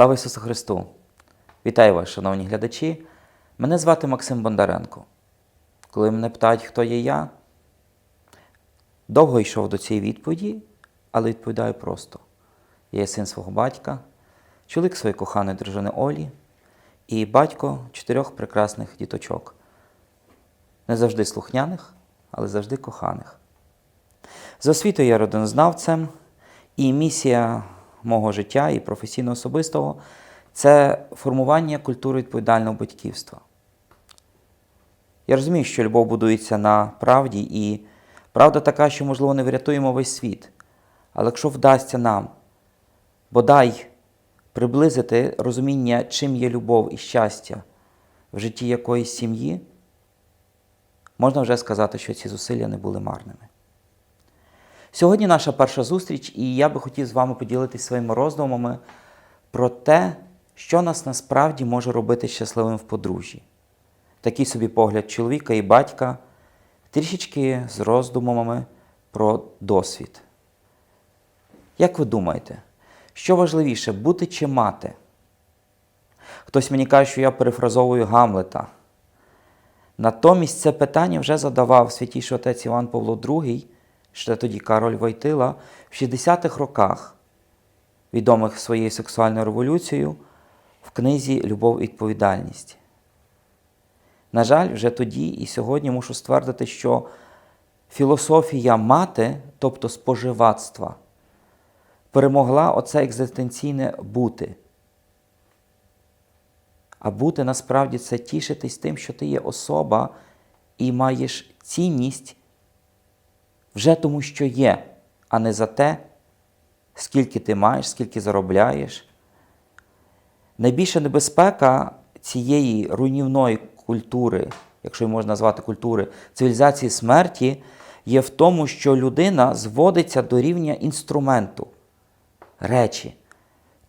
Слава Ісусу Христу! Вітаю вас, шановні глядачі! Мене звати Максим Бондаренко. Коли мене питають, хто є я, довго йшов до цієї відповіді, але відповідаю просто: я є син свого батька, чоловік своєї коханої дружини Олі і батько чотирьох прекрасних діточок. Не завжди слухняних, але завжди коханих. За освітою я родинознавцем, і місія мого життя і професійно-особистого це формування культури відповідального батьківства. Я розумію, що любов будується на правді, і правда така, що, можливо, не врятуємо весь світ. Але якщо вдасться нам бодай приблизити розуміння, чим є любов і щастя в житті якоїсь сім'ї, можна вже сказати, що ці зусилля не були марними. Сьогодні наша перша зустріч, і я би хотів з вами поділитися своїми роздумами про те, що нас насправді може робити щасливим в подружжі. Такий собі погляд чоловіка і батька, трішечки з роздумами про досвід. Як ви думаєте, що важливіше бути чи мати? Хтось мені каже, що я перефразовую Гамлета. Натомість це питання вже задавав святіший отець Іван Павло II, ще тоді Кароль Войтила, в 60-х роках, відомих своєю сексуальною революцією, в книзі Любов і відповідальність. На жаль, вже тоді і сьогодні мушу ствердити, що філософія мати, тобто споживацтва, перемогла оце екзистенційне бути. А бути насправді це тішитись тим, що ти є особа і маєш цінність вже тому, що є, а не за те, скільки ти маєш, скільки заробляєш. Найбільша небезпека цієї руйнівної культури, якщо її можна назвати культури, цивілізації смерті, є в тому, що людина зводиться до рівня інструменту, речі.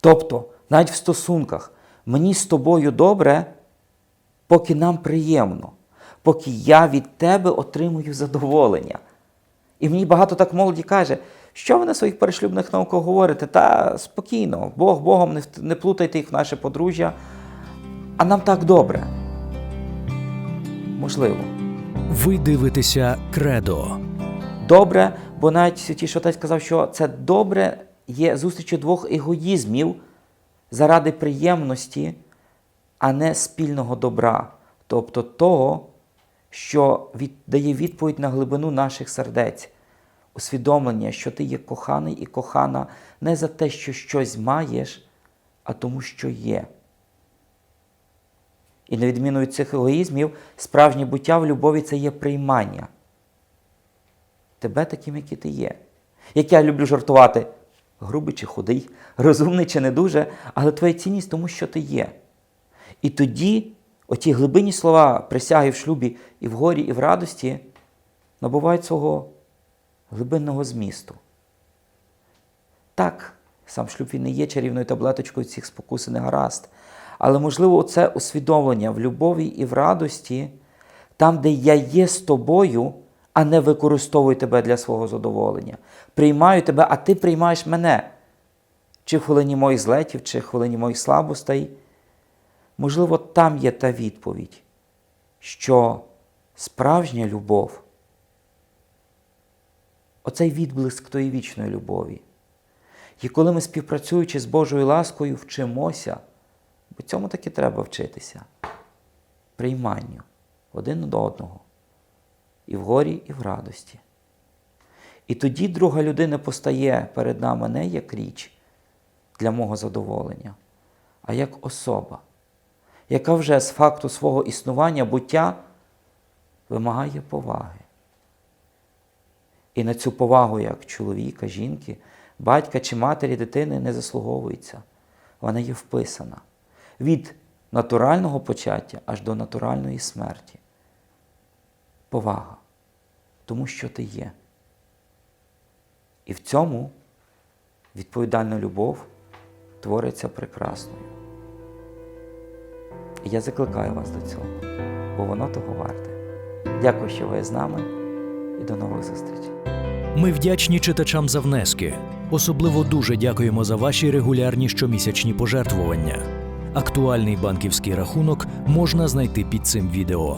Тобто, навіть в стосунках, мені з тобою добре, поки нам приємно, поки я від тебе отримую задоволення. І мені багато так молоді каже, що ви на своїх перешлюбних науках говорите? Та спокійно, Бог Богом не, не плутайте їх в наше подружжя, а нам так добре. Можливо. Ви дивитеся Кредо. Добре, бо навіть святіший отець сказав, що це добре є зустрічю двох егоїзмів заради приємності, а не спільного добра, тобто того, що дає відповідь на глибину наших сердець, усвідомлення, що ти є коханий і кохана не за те, що щось маєш, а тому, що є. І на відміну від цих егоїзмів, справжнє буття в любові це є приймання тебе таким, який ти є. Як я люблю жартувати, грубий чи худий, розумний чи не дуже, але твоя цінність тому, що ти є. І тоді оті глибинні слова присяги в шлюбі і в горі, і в радості набувають свого глибинного змісту. Так, сам шлюб він не є чарівною таблеточкою цих спокус і негаразд. Але, можливо, це усвідомлення в любові і в радості, там, де я є з тобою, а не використовую тебе для свого задоволення. Приймаю тебе, а ти приймаєш мене. Чи в хвилині моїх злетів, чи в хвилині моїх слабостей. Можливо, там є та відповідь, що справжня любов оцей відблиск тої вічної любові. І коли ми, співпрацюючи з Божою ласкою, вчимося, бо цьому таки треба вчитися, прийманню один до одного, і в горі, і в радості. І тоді друга людина постає перед нами не як річ для мого задоволення, а як особа, яка вже з факту свого існування, буття вимагає поваги. І на цю повагу, як чоловіка, жінки, батька чи матері дитини не заслуговується. Вона є вписана від натурального почаття аж до натуральної смерті. Повага, тому що ти є. І в цьому відповідальна любов твориться прекрасною. Я закликаю вас до цього, бо воно того варте. Дякую, що ви з нами, і до нових зустрічей. Ми вдячні читачам за внески. Особливо дуже дякуємо за ваші регулярні щомісячні пожертвування. Актуальний банківський рахунок можна знайти під цим відео.